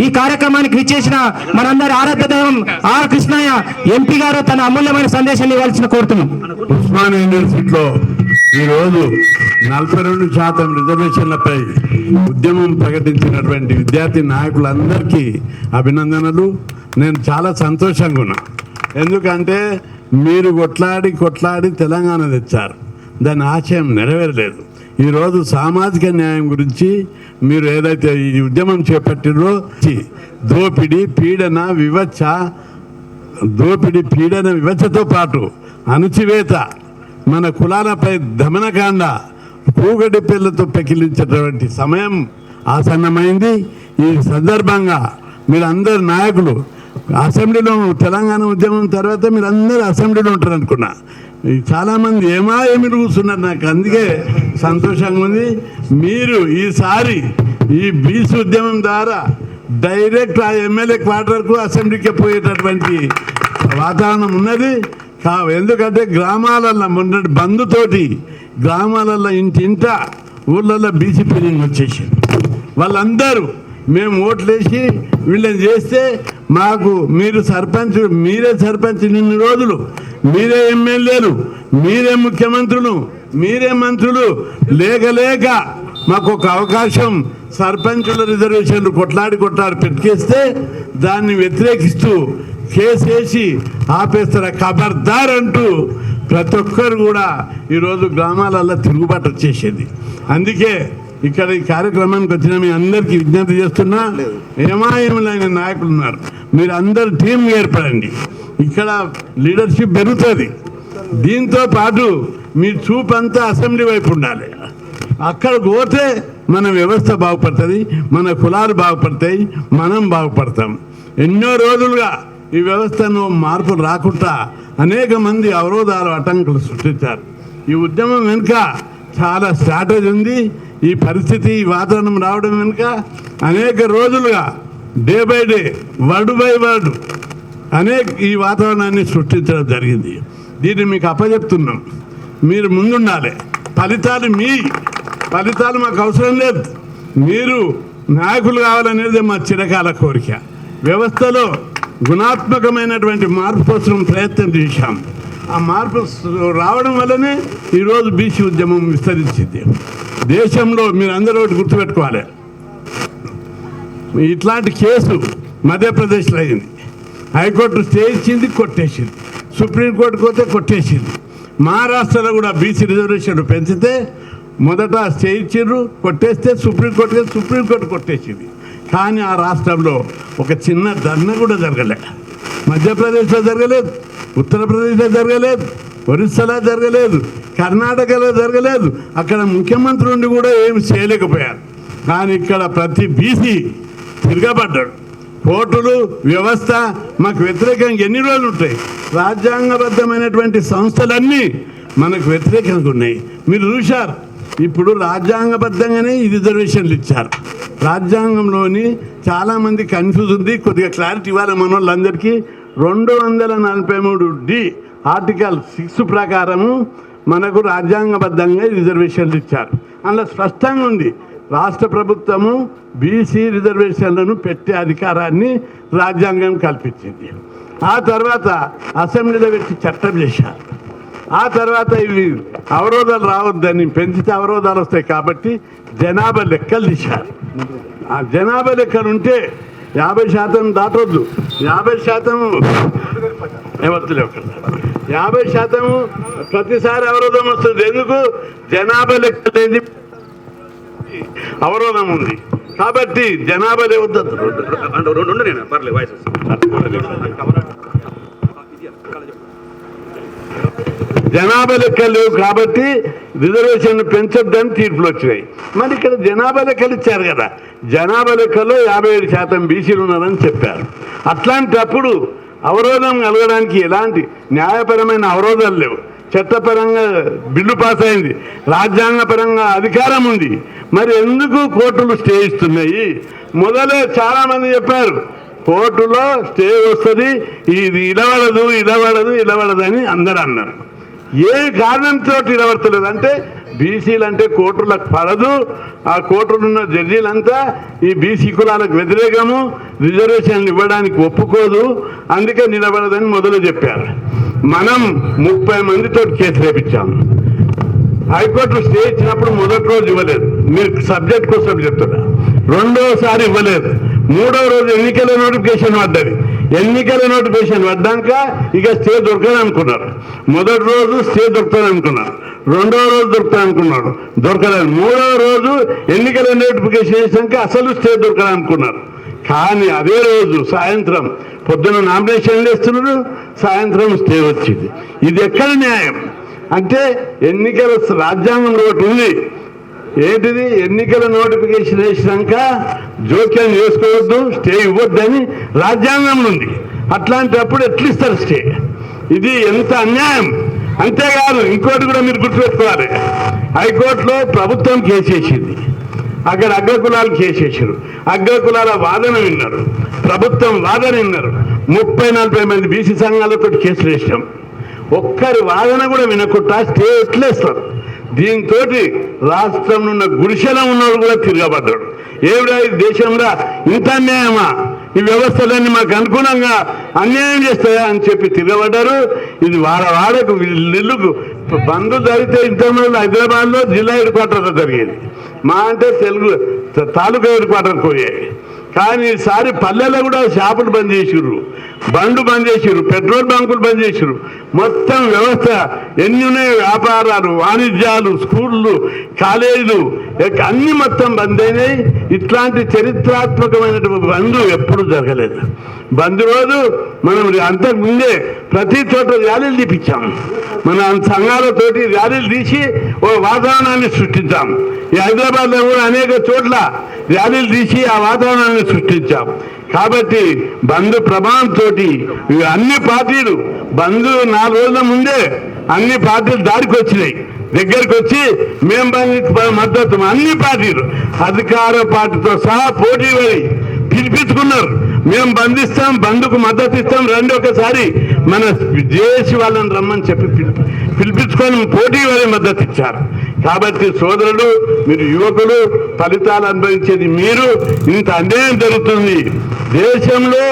ఈ కార్యక్రమానికి విచ్చేసిన మనందరి ఆరాధ్య దైవం ఆర్ కృష్ణయ్య ఎంపీ గారు తన అమూల్యమైన సందేశాన్ని ఇవ్వాల్సిన కోరుతున్నాం. ఉస్మాన్ యూనివర్సిటీలో ఈరోజు నలభై రెండు శాతం రిజర్వేషన్లపై ఉద్యమం ప్రకటించినటువంటి విద్యార్థి నాయకులందరికీ అభినందనలు. నేను చాలా సంతోషంగా ఉన్నా. ఎందుకంటే మీరు కొట్లాడి కొట్లాడి తెలంగాణ తెచ్చారు. దాని ఆశయం నెరవేరలేదు. ఈరోజు సామాజిక న్యాయం గురించి మీరు ఏదైతే ఈ ఉద్యమం చేపట్టినో దోపిడీ పీడన వివచ్చ దోపిడీ పీడన వివచ్చతో పాటు అణచివేత మన కులాలపై దమనకాండ పూగడి పిల్లతో పెకిలించేటువంటి సమయం ఆసన్నమైంది. ఈ సందర్భంగా మీరందరు నాయకులు అసెంబ్లీలో తెలంగాణ ఉద్యమం తర్వాత మీరందరూ అసెంబ్లీలో ఉంటారు అనుకున్నా చాలామంది ఏమా ఏమి కూర్చున్నారు? నాకు అందుకే సంతోషంగా ఉంది. మీరు ఈసారి ఈ బీసీ ఉద్యమం ద్వారా డైరెక్ట్ ఆ ఎమ్మెల్యే క్వార్టర్కు అసెంబ్లీకి పోయేటటువంటి వాతావరణం ఉన్నది. కా ఎందుకంటే గ్రామాలలో మొన్నటి బంధుతోటి గ్రామాలలో ఇంటింట ఊళ్ళల్లో బీసీ ఫీలింగ్ వచ్చేసింది. వాళ్ళందరూ మేము ఓట్లేసి వీళ్ళని చేస్తే మాకు మీరు సర్పంచ్ మీరే సర్పంచ్ ఇన్ని రోజులు మీరే ఎమ్మెల్యేలు మీరే ముఖ్యమంత్రులు మీరే మంత్రులు. లేక లేక మాకు ఒక అవకాశం సర్పంచుల రిజర్వేషన్లు కొట్లాడి కొట్లాడి పెట్టుకేస్తే దాన్ని వ్యతిరేకిస్తూ కేసేసి ఆపేస్తారా ఖబర్దార్ అంటూ ప్రతి ఒక్కరు కూడా ఈరోజు గ్రామాలలో తిరుగుబాటు వచ్చేసేది. అందుకే ఇక్కడ ఈ కార్యక్రమానికి వచ్చిన మీ అందరికీ విజ్ఞప్తి చేస్తున్నా ఏమాయములైన నాయకులు ఉన్నారు. మీరు అందరు టీం ఏర్పడండి. ఇక్కడ లీడర్షిప్ పెరుగుతుంది. దీంతో పాటు మీ చూపంతా అసెంబ్లీ వైపు ఉండాలి. అక్కడ పోతే మన వ్యవస్థ బాగుపడుతుంది మన కులాలు బాగుపడతాయి మనం బాగుపడతాం. ఎన్నో రోజులుగా ఈ వ్యవస్థను మార్పులు రాకుండా అనేక మంది అవరోధాలు అటంకులు సృష్టించారు. ఈ ఉద్యమం వెనుక చాలా స్ట్రాటజీ ఉంది. ఈ పరిస్థితి ఈ వాతావరణం రావడం వెనుక అనేక రోజులుగా day by day word by word అనేక ఈ వాతావరణాన్ని సృష్టించడం జరిగింది. దీన్ని మీకు అప్పచెప్తున్నాం మీరు ముందుండాలి. ఫలితాలు మీ. ఫలితాలు మాకు అవసరం లేదు. మీరు నాయకులు కావాలనేది మా చిరకాల కోరిక. వ్యవస్థలో గుణాత్మకమైనటువంటి మార్పు కోసం ప్రయత్నం చేశాం. ఆ మార్పు రావడం వల్లనే ఈరోజు బీసీ ఉద్యమం విస్తరించింది. దేశంలో మీరు అందరూ ఒకటి గుర్తుపెట్టుకోవాలి. ఇట్లాంటి కేసు మధ్యప్రదేశ్లో అయింది. హైకోర్టు స్టే ఇచ్చింది కొట్టేసింది. సుప్రీంకోర్టుకు పోతే కొట్టేసింది. మహారాష్ట్రలో కూడా బీసీ రిజర్వేషన్ పెంచితే మొదట స్టే ఇచ్చిండ్రు కొట్టేస్తే సుప్రీంకోర్టు సుప్రీంకోర్టు కొట్టేసింది. కానీ ఆ రాష్ట్రంలో ఒక చిన్న ధర్నా కూడా జరగలే. మధ్యప్రదేశ్లో జరగలేదు ఉత్తరప్రదేశ్లో జరగలేదు ఒరిస్సాలో జరగలేదు కర్ణాటకలో జరగలేదు. అక్కడ ముఖ్యమంత్రి ఉండి కూడా ఏమి చేయలేకపోయారు. కానీ ఇక్కడ ప్రతి బీసీ తిరగబడ్డాడు. కోర్టులు వ్యవస్థ మాకు వ్యతిరేకంగా ఎన్ని రోజులు ఉంటాయి? రాజ్యాంగబద్ధమైనటువంటి సంస్థలన్నీ మనకు వ్యతిరేకంగా ఉన్నాయి. మీరు చూశారు. ఇప్పుడు రాజ్యాంగబద్ధంగానే ఈ రిజర్వేషన్లు ఇచ్చారు. రాజ్యాంగంలోని చాలామంది కన్ఫ్యూజ్ ఉంది. కొద్దిగా క్లారిటీ ఇవ్వాలి మన వాళ్ళందరికీ రెండు వందల నలభై మూడు డి ఆర్టికల్ సిక్స్ ప్రకారము మనకు రాజ్యాంగబద్ధంగా రిజర్వేషన్లు ఇచ్చారు. అందులో స్పష్టంగా ఉంది. రాష్ట్ర ప్రభుత్వము బీసీ రిజర్వేషన్లను పెట్టే అధికారాన్ని రాజ్యాంగం కల్పించింది. ఆ తర్వాత అసెంబ్లీలో పెట్టి చట్టం చేశారు. ఆ తర్వాత ఇవి అవరోధాలు రావద్దని పెంచితే అవరోధాలు వస్తాయి కాబట్టి జనాభా లెక్కలు తీశారు. ఆ జనాభా లెక్కలు ఉంటే యాభై శాతం దాటొద్దు. యాభై శాతం ఎవరిలో యాభై శాతం ప్రతిసారి అవరోధం వస్తుంది. ఎందుకు? జనాభా లెక్కలేని అవరోధం ఉంది. కాబట్టి జనాభా లేవద్దు రెండు నేను పర్లేదు వాయిస్ జనాభా లెక్కలు లేవు కాబట్టి రిజర్వేషన్ పెంచొద్దని తీర్పులు వచ్చినాయి. మరి ఇక్కడ జనాభా లెక్కలు ఇచ్చారు కదా. జనాభా లెక్కలో యాభై ఏడు శాతం బీసీలు ఉన్నారని చెప్పారు. అట్లాంటప్పుడు అవరోధం కలగడానికి ఎలాంటి న్యాయపరమైన అవరోధాలు లేవు. చట్టపరంగా బిల్లు పాస్ అయింది. రాజ్యాంగపరంగా అధికారం ఉంది. మరి ఎందుకు కోర్టులు స్టే ఇస్తున్నాయి? మొదలే చాలా మంది చెప్పారు కోర్టులో స్టే వస్తుంది ఇది ఇలవడదు ఇలవడదు ఇలవడదు అని అందరూ అన్నారు. ఏ కారణంతో ఇలవడతలేదు? అంటే బీసీలు అంటే కోర్టులకు పడదు ఆ కోర్టులో ఉన్న జడ్జీలంతా ఈ బీసీ కులాలకు వ్యతిరేకము రిజర్వేషన్లు ఇవ్వడానికి ఒప్పుకోదు అందుకే నిలబడదని మొదలు చెప్పారు. మనం ముప్పై మందితో కేసు రేపించాము. హైకోర్టు స్టే ఇచ్చినప్పుడు మొదటి రోజు ఇవ్వలేదు. మీరు సబ్జెక్ట్ కోసం చెప్తున్నా. రెండోసారి ఇవ్వలేదు. మూడో రోజు ఎన్నికల నోటిఫికేషన్ పడ్డది. ఎన్నికల నోటిఫికేషన్ పడ్డాక ఇక స్టే దొరకదు అనుకున్నారు. మొదటి రోజు స్టే దొరుకుతుంది అనుకున్నారు. రెండో రోజు దొరుకుతాయి అనుకున్నారు. దొరకలేదు. మూడో రోజు ఎన్నికల నోటిఫికేషన్ చేశాక అసలు స్టే దొరకదు అనుకున్నారు. కానీ అదే రోజు సాయంత్రం పొద్దున నామినేషన్లు వేస్తున్నారు. సాయంత్రం స్టే వచ్చింది. ఇది ఎక్కడ న్యాయం? అంటే ఎన్నికల రాజ్యాంగంలో ఒకటి ఉంది. ఏంటిది? ఎన్నికల నోటిఫికేషన్ వేసినాక జోక్యం చేసుకోవద్దు స్టే ఇవ్వద్దని రాజ్యాంగం ఉంది. అట్లాంటప్పుడు ఎట్లా ఇస్తారు స్టే? ఇది ఎంత అన్యాయం? అంతేకాదు ఇంకోటి కూడా మీరు గుర్తుపెట్టుకోవాలి. హైకోర్టులో ప్రభుత్వం కేసేసింది అక్కడ అగ్రకులాలు కేసేసారు అగ్రకులాల వాదన విన్నారు. ప్రభుత్వం వాదన విన్నారు. ముప్పై నలభై మంది బీసీ సంఘాలతో కేసులు వేసాం ఒక్కరి వాదన కూడా వినకుండా స్టే ఎట్లేస్తారు దీంతో రాష్ట్రంలో ఉన్న గుడిసెలో ఉన్నవాడు కూడా తిరగబడ్డాడు. ఏమిడా ఈ దేశంలో ఇంత అన్యాయమా? ఈ వ్యవస్థలన్నీ మాకు అనుగుణంగా అన్యాయం చేస్తాయా అని చెప్పి తిరగబడ్డారు. ఇది వాడ వాడకు నిల్లుకు బంధు జరిగితే ఇంతమంది హైదరాబాద్లో జిల్లా హెడ్ క్వార్టర్లో జరిగేది. మా అంటే తెలుగు తాలూకా హెడ్ పోయాయి. కానీ ఈసారి పల్లెల్లో కూడా షాపులు బంద్ చేసిర్రు. బండ్లు బంద్ చేసిర్రు. పెట్రోల్ బంకులు బంద్ చేసిర్రు. మొత్తం వ్యవస్థ ఎన్ని ఉన్నాయి? వ్యాపారాలు వాణిజ్యాలు స్కూళ్ళు కాలేజీలు అన్ని మొత్తం బంద్ అయినాయి. ఇట్లాంటి చరిత్రాత్మకమైనటువంటి బంద్ ఎప్పుడు జరగలేదు. బంద్ రోజు మనం అంతకు ముందే ప్రతి చోట ర్యాలీలు తీపించాం మన సంఘాలతోటి ర్యాలీలు తీసి ఓ వాతావరణాన్ని సృష్టించాం. ఈ హైదరాబాద్లో కూడా అనేక చోట్ల ర్యాలీలు తీసి ఆ వాతావరణాన్ని సృష్టించాం. కాబట్టి బంధు ప్రభావంతో అన్ని పార్టీలు బంధు నాలుగు రోజుల ముందే అన్ని పార్టీలు దాడికి వచ్చినాయి. దగ్గరికి వచ్చి మేము మద్దతు అన్ని పార్టీలు అధికార పార్టీతో సహా పోటీ పడి పిలిపించుకున్నారు. మేము బంధిస్తాం బంధుకు మద్దతు ఇస్తాం. రండి ఒకసారి మన జేఏసీ వాళ్ళని రమ్మని చెప్పి పిలిపి పిలిపించుకొని పోటీ పడి మద్దతు ఇచ్చారు. కాబట్టి సోదరుడు మీరు యువకులు ఫలితాలు అనుభవించేది మీరు. ఇంత అన్యాయం జరుగుతుంది. దేశంలో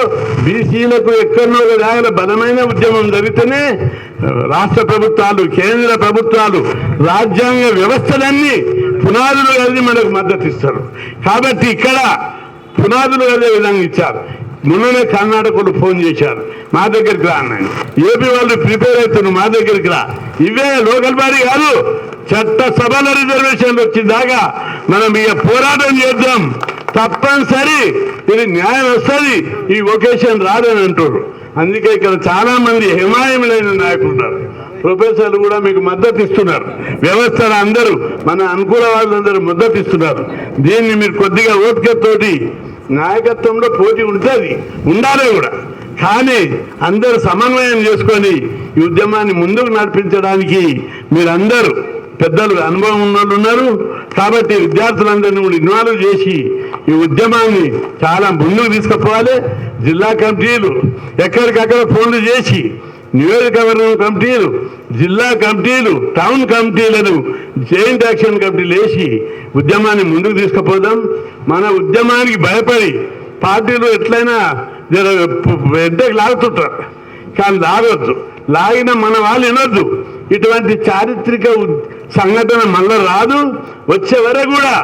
బీసీలకు ఎక్కడో రాగల బలమైన ఉద్యమం జరిగితేనే రాష్ట్ర ప్రభుత్వాలు కేంద్ర ప్రభుత్వాలు రాజ్యాంగ వ్యవస్థలన్నీ పునాదులు కలిగి మనకు మద్దతు ఇస్తారు. కాబట్టి ఇక్కడ పునాదులు అదే విధంగా ఇచ్చారు. మొన్ననే కర్ణాటకలు ఫోన్ చేశారు. మా దగ్గరికి రా అన్నాను ఏపీ వాళ్ళు ప్రిపేర్ అవుతున్నారు మా దగ్గరికి రా. ఇవే లోకల్ బాడీ కాదు చట్ట సభల రిజర్వేషన్లు వచ్చిందాకా మనం ఇక పోరాటం చేద్దాం. తప్పనిసరి ఇది న్యాయం వస్తుంది ఈ ఒకేషన్ రాదని అంటారు అందుకే ఇక్కడ చాలా మంది హిమాయములైన నాయకులు ఉన్నారు. ప్రొఫెసర్లు కూడా మీకు మద్దతు ఇస్తున్నారు. వ్యవస్థలు అందరూ మన అనుకూల వాళ్ళందరూ మద్దతు ఇస్తున్నారు. దీన్ని మీరు కొద్దిగా ఓపికతోటి నాయకత్వంలో పోటీ ఉంటుంది ఉండాలి కూడా. కానీ అందరూ సమన్వయం చేసుకొని ఈ ఉద్యమాన్ని ముందుకు నడిపించడానికి మీరందరూ పెద్దలు అనుభవం ఉన్న వాళ్ళు ఉన్నారు. కాబట్టి విద్యార్థులందరినీ కూడా ఇన్వాల్వ్ చేసి ఈ ఉద్యమాన్ని చాలా ముందుకు తీసుకుపోవాలి. జిల్లా కమిటీలు ఎక్కడికక్కడ ఫోన్లు చేసి నియోజకవర్గం కమిటీలు జిల్లా కమిటీలు టౌన్ కమిటీలను జాయింట్ యాక్షన్ కమిటీలు వేసి ఉద్యమాన్ని ముందుకు తీసుకుపోదాం. మన ఉద్యమానికి భయపడి పార్టీలు ఎట్లయినా జర ఎంతకు లాగుతుంటారు. కానీ లాగొద్దు. లాగిన మన వాళ్ళు వినొద్దు. ఇటువంటి చారిత్రక సంఘటన మళ్ళీ రాదు. వచ్చే వరకు కూడా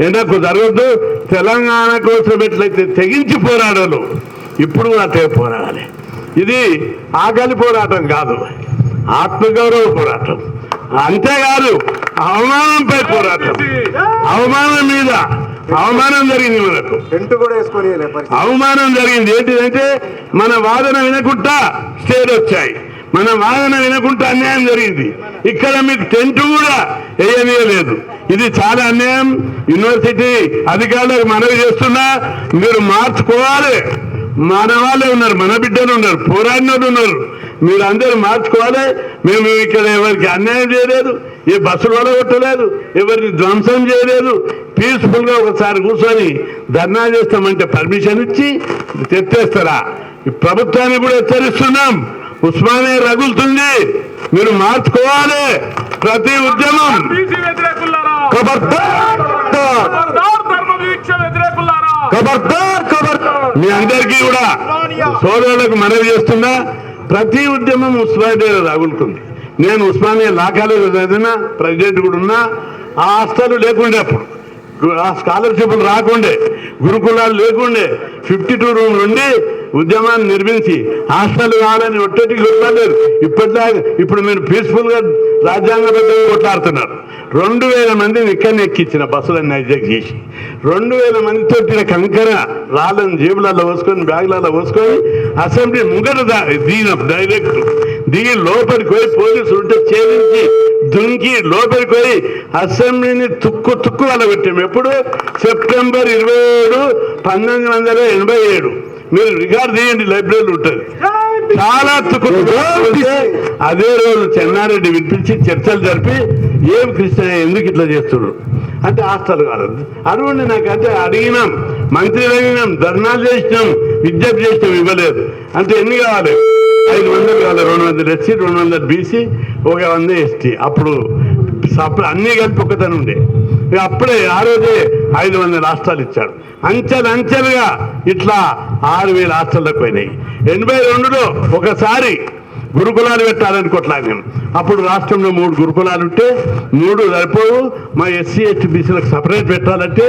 వెనక్కు జరగద్దు. తెలంగాణ కోసం ఎట్లయితే తెగించి పోరాడాలో ఇప్పుడు కూడా అట్టే పోరాడాలి. ఇది ఆకలి పోరాటం కాదు. ఆత్మగౌరవ పోరాటం. అంతేకాదు అవమానంపై పోరాటం. అవమానం మీద అవమానం జరిగింది మనకు. టెంట్ కూడా వేసుకొని పరిస్థితి. అవమానం జరిగింది. ఏంటిదంటే మన వాదన వినకుండా స్టేట్ వచ్చాయి. మన వాదన వినకుండా అన్యాయం జరిగింది. ఇక్కడ మీకు టెంట్ కూడా వేయనీయలేదు. ఇది చాలా అన్యాయం. యూనివర్సిటీ అధికారులకు మనవి చేస్తున్నా మీరు మార్చుకోవాలి. మన వాళ్ళే ఉన్నారు మన బిడ్డలు ఉన్నారు పోరాడినోళ్ళు ఉన్నారు. మీరు అందరూ మార్చుకోవాలి. మేము ఇక్కడ ఎవరికి అన్యాయం చేయలేదు ఏ బస్సులు కొట్టలేదు ఎవరిని ధ్వంసం చేయలేదు. పీస్ఫుల్గా ఒకసారి కూర్చొని ధర్నా చేస్తామంటే పర్మిషన్ ఇచ్చి తెచ్చేస్తారా? ఈ ప్రభుత్వాన్ని కూడా హెచ్చరిస్తున్నాం. ఉస్మానియా రగులుతుంది. మీరు మార్చుకోవాలి. ప్రతి ఉద్యమం బీసీ వ్యతిరేకులారా? ఖబర్దార్ మీ అందరికీ కూడా సోదరులకు మనవి చేస్తున్నా ప్రతి ఉద్యమం ఉస్మానియా రాగులుకుంది నేను ఉస్మానియా లా కాలేజీ చదివినా ప్రెసిడెంట్ కూడా ఉన్నా ఆ హాస్టల్ లేకుండే అప్పుడు. ఆ స్కాలర్షిప్లు రాకుండే గురుకులాలు లేకుండే ఫిఫ్టీ టూ రూమ్ నుండి ఉద్యమాన్ని నిర్మించి హాస్టల్ కావాలని ఒట్టటి లేదు ఇప్పటిదాకా ఇప్పుడు మీరు పీస్ఫుల్గా రాజ్యాంగ రాజ్యాంగబద్ధంగా కొట్లాడుతున్నారు. రెండు వేల మందిని ఇక్కడనే బస్సులను బస్సులన్నీ హైజాక్ చేసి రెండు వేల మంది తొట్టిన కంకర రాళ్ళను జేబులలో పోసుకొని బ్యాగులలో పోసుకొని అసెంబ్లీ ముంగట దిగిన డైరెక్ట్ దిగి లోపలికి పోయి పోలీసులు ఉంటే ఛేదించి దుంకి లోపలికి పోయి అసెంబ్లీని తుక్కు తుక్కు వాళ్ళ పెట్టాము ఎప్పుడు? సెప్టెంబర్ ఇరవై ఏడు పంతొమ్మిది వందల ఎనభై ఏడు. మీరు రికార్డు తీయండి లైబ్రరీలో ఉంటుంది. చాలా అదే రోజు చెన్నారెడ్డి వినిపించి చర్చలు జరిపి ఏం కృష్ణ ఎందుకు ఇట్లా చేస్తున్నారు? అంటే హాస్టల్ కాదు అడగండి నాకు అంటే అడిగినాం మంత్రి అడిగినాం ధర్నాలు చేసినాం విజ్ఞప్తి చేసినాం ఇవ్వలేదు. అంటే ఎన్ని కావాలి? ఐదు వందలు కావాలి రెండు వందలు ఎస్సీ రెండు వందలు బీసీ ఒక వంద ఎస్టీ. అప్పుడు అన్నీ కలిపి ఒకతను ఉండే అప్పుడే ఆ రోజే ఐదు వందల రాష్ట్రాలు ఇచ్చాడు అంచెలు అంచెలుగా ఇట్లా ఆరు వేల రాష్ట్రాలకు పోయినాయి. ఎనభై రెండులో ఒకసారి గురుకులాలు పెట్టాలని మేము అప్పుడు రాష్ట్రంలో మూడు గురుకులాలు ఉంటే మూడు సరిపోవు. మా ఎస్సీ ఎస్టీ బీసీలకు సపరేట్ పెట్టాలంటే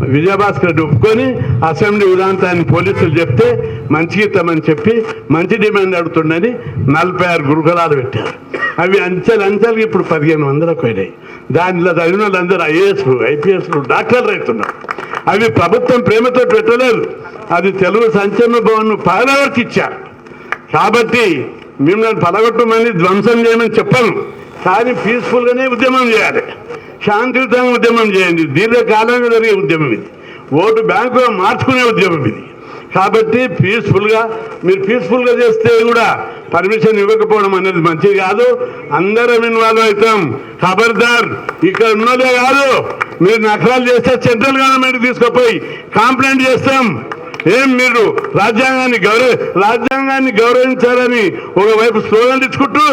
విజయభాస్కర్ రెడ్డి ఒప్పుకొని అసెంబ్లీ ఉదాంతాన్ని పోలీసులు చెప్తే మంచిగా ఇస్తామని చెప్పి మంచి డిమాండ్ అడుగుతుండని నలభై ఆరు గురుకులాలు పెట్టారు. అవి అంచెలు అంచెలు ఇప్పుడు పదిహేను వందలకు పోయినాయి. దానిలో చదివిన వాళ్ళందరూ ఐఏఎస్లు ఐపీఎస్లు డాక్టర్లు అవుతున్నారు అవి ప్రభుత్వం ప్రేమతో పెట్టలేదు. అది తెలుగు సంచలన భవన్ పగలవరకు ఇచ్చారు. కాబట్టి మిమ్మల్ని పలగొట్టమని ధ్వంసం చేయమని చెప్పాను. కానీ పీస్ఫుల్గానే ఉద్యమం చేయాలి. శాంతియుతంగా ఉద్యమం చేయండి. దీర్ఘకాలంగా జరిగే ఉద్యమం ఇది. ఓటు బ్యాంకుగా మార్చుకునే ఉద్యమం ఇది. కాబట్టి పీస్ఫుల్గా మీరు పీస్ఫుల్గా చేస్తే కూడా పర్మిషన్ ఇవ్వకపోవడం అనేది మంచిది కాదు. అందరం ఇన్వాల్వ్ అవుతాం. ఖబర్దార్ ఇక్కడ ఉన్నదే కాదు. మీరు నకరాలు చేస్తే సెంట్రల్ గవర్నమెంట్ తీసుకుపోయి కంప్లైంట్ చేస్తాం. ఏం మీరు రాజ్యాంగాన్ని గౌరవ రాజ్యాంగాన్ని గౌరవించాలని ఒకవైపు స్లోగన్ ఇచ్చుకుంటూ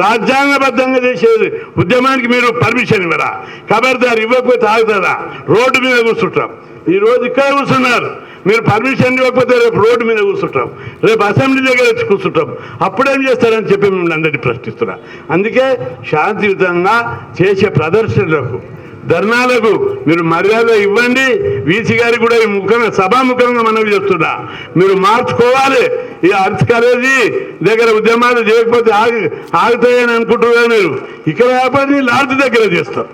రాజ్యాంగబద్ధంగా చేసేది ఉద్యమానికి మీరు పర్మిషన్ ఇవ్వరా? ఖబర్దార్ ఇవ్వకపోతే ఆగుతారా? రోడ్డు మీద కూర్చుంటాం. ఈ రోజు ఇక్కడ కూర్చున్నారు. మీరు పర్మిషన్ ఇవ్వకపోతే రేపు రోడ్డు మీద కూర్చుంటాం. రేపు అసెంబ్లీ దగ్గర వచ్చి కూర్చుంటాం. అప్పుడేం చేస్తారని చెప్పి మిమ్మల్ని అందరినీ ప్రశ్నిస్తున్నా. అందుకే శాంతియుతంగా చేసే ప్రదర్శనలకు ధర్నాలకు మీరు మర్యాద ఇవ్వండి. వీసీ గారికి కూడా ఈ ముఖంగా సభాముఖంగా మనవి చేస్తున్నా. మీరు మార్చుకోవాలి. ఈ ఆర్ట్స్ కాలేజీ దగ్గర ఉద్యమాలు చేయకపోతే ఆగి ఆగుతాయని అనుకుంటున్నారు మీరు? ఇక్కడ కాకపోతే లాడ్జ్ దగ్గర చేస్తారు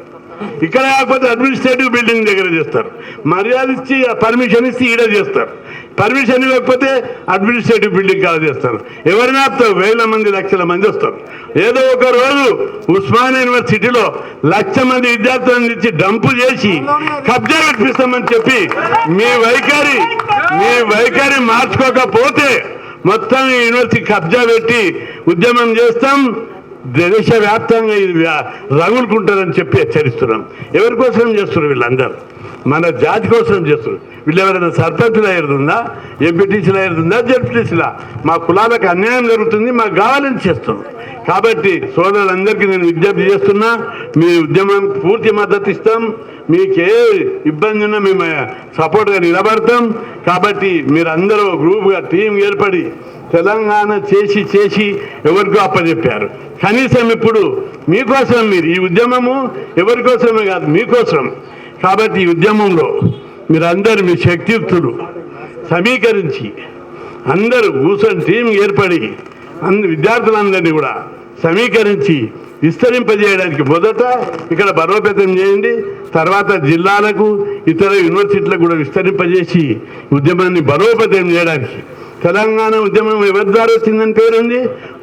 ఇక్కడ కాకపోతే అడ్మినిస్ట్రేటివ్ బిల్డింగ్ దగ్గర చేస్తారు. మర్యాద ఇచ్చి పర్మిషన్ ఇచ్చి ఈడ చేస్తారు. పర్మిషన్ ఇవ్వకపోతే అడ్మినిస్ట్రేటివ్ బిల్డింగ్ కాదు చేస్తారు. ఎవరిని ఆపుతారు వేల మంది లక్షల మంది వస్తారు. ఏదో ఒక రోజు ఉస్మానియా యూనివర్సిటీలో లక్ష మంది విద్యార్థులను ఇచ్చి డంపు చేసి కబ్జా పెట్టిస్తామని చెప్పి మీ వైఖరి మీ వైఖరి మార్చుకోకపోతే మొత్తం యూనివర్సిటీ కబ్జా పెట్టి ఉద్యమం చేస్తాం. దేశవ్యాప్తంగా ఇది వ్యా- రగులుకుంటారని చెప్పి హెచ్చరిస్తున్నాం. ఎవరి కోసం చేస్తున్నారు వీళ్ళందరూ? మన జాతి కోసం చేస్తున్నారు. వీళ్ళు ఎవరైనా సర్పంచులు అయ్యిందా ఎంపీటీసీలు అయ్యిందా జడ్పీటీసీలా? మా కులాలకు అన్యాయం జరుగుతుంది మాకు కావాలని చేస్తున్నాం కాబట్టి సోదరులందరికీ నేను విజ్ఞప్తి చేస్తున్నా మీ ఉద్యమానికి పూర్తి మద్దతు ఇస్తాం. మీకే ఇబ్బంది ఉన్నా మేము సపోర్ట్గా నిలబడతాం. కాబట్టి మీరందరూ గ్రూప్గా టీం ఏర్పడి తెలంగాణ చేసి చేసి ఎవరికో అప్పచెప్పారు. కనీసం ఇప్పుడు మీకోసం మీరు. ఈ ఉద్యమము ఎవరి కోసమే కాదు మీకోసం. కాబట్టి ఈ ఉద్యమంలో మీరందరూ మీ శక్తియుక్తులు. సమీకరించి అందరూ కూర్చొని టీం ఏర్పడి అందు విద్యార్థులందరినీ కూడా సమీకరించి విస్తరింపజేయడానికి మొదట ఇక్కడ బలోపేతం చేయండి. తర్వాత జిల్లాలకు ఇతర యూనివర్సిటీలకు కూడా విస్తరింపజేసి ఉద్యమాన్ని బలోపేతం చేయడానికి తెలంగాణ ఉద్యమం ఎవరి ద్వారా వచ్చిందని పేరుంది?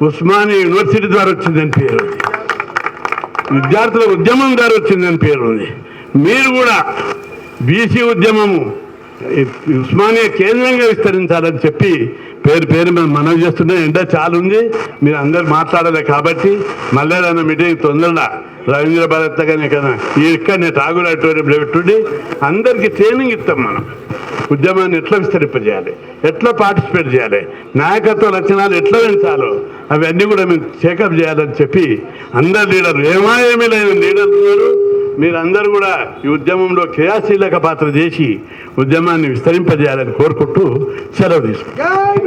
ఉస్మానియా యూనివర్సిటీ ద్వారా వచ్చిందని పేరుంది. విద్యార్థుల ఉద్యమం ద్వారా వచ్చిందని పేరుంది. మీరు కూడా బీసీ ఉద్యమము ఉస్మానియా కేంద్రంగా విస్తరించాలని చెప్పి పేరు పేరు మేము మనవి చేస్తున్నాం. ఎండ చాలా ఉంది మీరు అందరు మాట్లాడలే కాబట్టి మల్లారన్న మీటింగ్ తొందరగా రవీంద్ర భారత్ కానీ కదా నేను ఠాగూర్ ఆడిటోరియం పెట్టుండి అందరికీ ట్రైనింగ్ ఇస్తాం మనం. ఉద్యమాన్ని ఎట్లా విస్తరింపజేయాలి? ఎట్లా పార్టిసిపేట్ చేయాలి? నాయకత్వ లక్షణాలు ఎట్లా పెంచాలో అవన్నీ కూడా మేము చెకప్ చేయాలని చెప్పి అందరు లీడర్లు ఏమా ఏమీ లేని లీడర్లు ఉన్నారు. మీరందరూ కూడా ఈ ఉద్యమంలో క్రియాశీలక పాత్ర చేసి ఉద్యమాన్ని విస్తరింపజేయాలని కోరుకుంటూ సెలవు తీసుకుంటాం